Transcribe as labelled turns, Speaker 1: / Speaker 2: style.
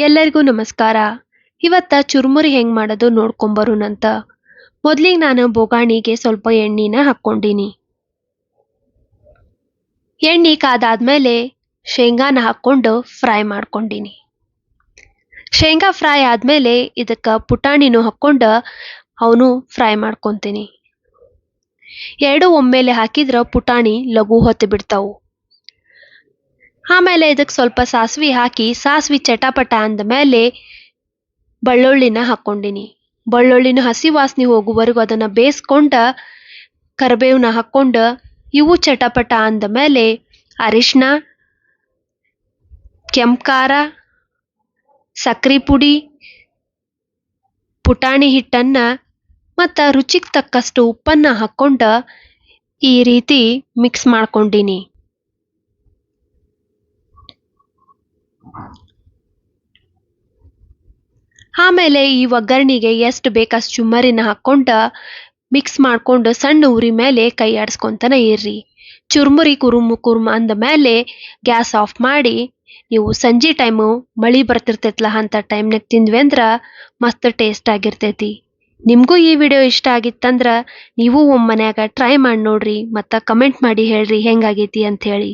Speaker 1: ಎಲ್ಲರಿಗೂ ನಮಸ್ಕಾರ. ಇವತ್ತ ಚುರುಮುರಿ ಹೆಂಗ್ ಮಾಡೋದು ನೋಡ್ಕೊಂಬರೋಣಂತ. ಮೊದಲಿಗೆ ನಾನು ಬೋಗಾಣಿಗೆ ಸ್ವಲ್ಪ ಎಣ್ಣೆನ ಹಾಕ್ಕೊಂಡಿನಿ. ಎಣ್ಣೆ ಕಾದಾದ್ಮೇಲೆ ಶೇಂಗಾನ ಹಾಕ್ಕೊಂಡು ಫ್ರೈ ಮಾಡ್ಕೊಂಡಿನಿ. ಶೇಂಗಾ ಫ್ರೈ ಆದ್ಮೇಲೆ ಇದಕ್ಕೆ ಪುಟಾಣಿನೂ ಹಾಕ್ಕೊಂಡು ಅವನು ಫ್ರೈ ಮಾಡ್ಕೊತೀನಿ. ಎರಡು ಒಮ್ಮೆಲೆ ಹಾಕಿದ್ರೆ ಪುಟಾಣಿ ಲಘು ಹೊತ್ತು ಬಿಡ್ತಾವು ಆಮೇಲೆ ಇದಕ್ಕೆ ಸ್ವಲ್ಪ ಸಾಸಿವೆ ಹಾಕಿ, ಸಾಸಿವೆ ಚಟಪಟ ಅಂದಮೇಲೆ ಬೆಳ್ಳುಳ್ಳಿನ ಹಾಕ್ಕೊಂಡಿನಿ. ಬೆಳ್ಳುಳ್ಳಿನ ಹಸಿ ವಾಸನೆ ಹೋಗುವವರೆಗೂ ಅದನ್ನು ಬೇಯಿಸ್ಕೊಂಡು ಕರಿಬೇವನ್ನ ಹಾಕ್ಕೊಂಡು ಇವು ಚಟಪಟ ಅಂದಮೇಲೆ ಅರಿಶಿನ ಕೆಂಪು ಖಾರ ಸಕ್ರೆ ಪುಡಿ, ಪುಟಾಣಿ ಹಿಟ್ಟನ್ನು ಮತ್ತು ರುಚಿಗೆ ತಕ್ಕಷ್ಟು ಉಪ್ಪನ್ನು ಹಾಕ್ಕೊಂಡು ಈ ರೀತಿ ಮಿಕ್ಸ್ ಮಾಡ್ಕೊಂಡಿನಿ. ಆಮೇಲೆ ಈ ಒಗ್ಗರಣೆಗೆ ಎಷ್ಟು ಬೇಕಷ್ಟು ಚುಮ್ಮರಿನ ಹಾಕ್ಕೊಂಡು ಮಿಕ್ಸ್ ಮಾಡ್ಕೊಂಡು ಸಣ್ಣ ಉರಿ ಮೇಲೆ ಕೈ ಆಡಿಸ್ಕೊಂತನ ಇರ್ರಿ. ಚುರ್ಮುರಿ ಕುರುಮು ಕುರುಮ ಅಂದ ಮೇಲೆ ಗ್ಯಾಸ್ ಆಫ್ ಮಾಡಿ ನೀವು ಸಂಜೆ ಟೈಮು ಮಳಿ ಬರ್ತಿರ್ತೈತ್ಲ ಅಂತ ಟೈಮ್ನಾಗ ತಿಂದ್ವಿ ಅಂದ್ರೆ ಮಸ್ತ್ ಟೇಸ್ಟ್ ಆಗಿರ್ತೈತಿ. ನಿಮಗೂ ಈ ವಿಡಿಯೋ ಇಷ್ಟ ಆಗಿತ್ತಂದ್ರೆ ನೀವು ಒಮ್ಮೆ ಮನ್ಯಾಗ ಟ್ರೈ ಮಾಡಿ ನೋಡ್ರಿ ಮತ್ತು ಕಮೆಂಟ್ ಮಾಡಿ ಹೇಳ್ರಿ ಹೆಂಗಾಗೈತಿ ಅಂತ ಹೇಳಿ.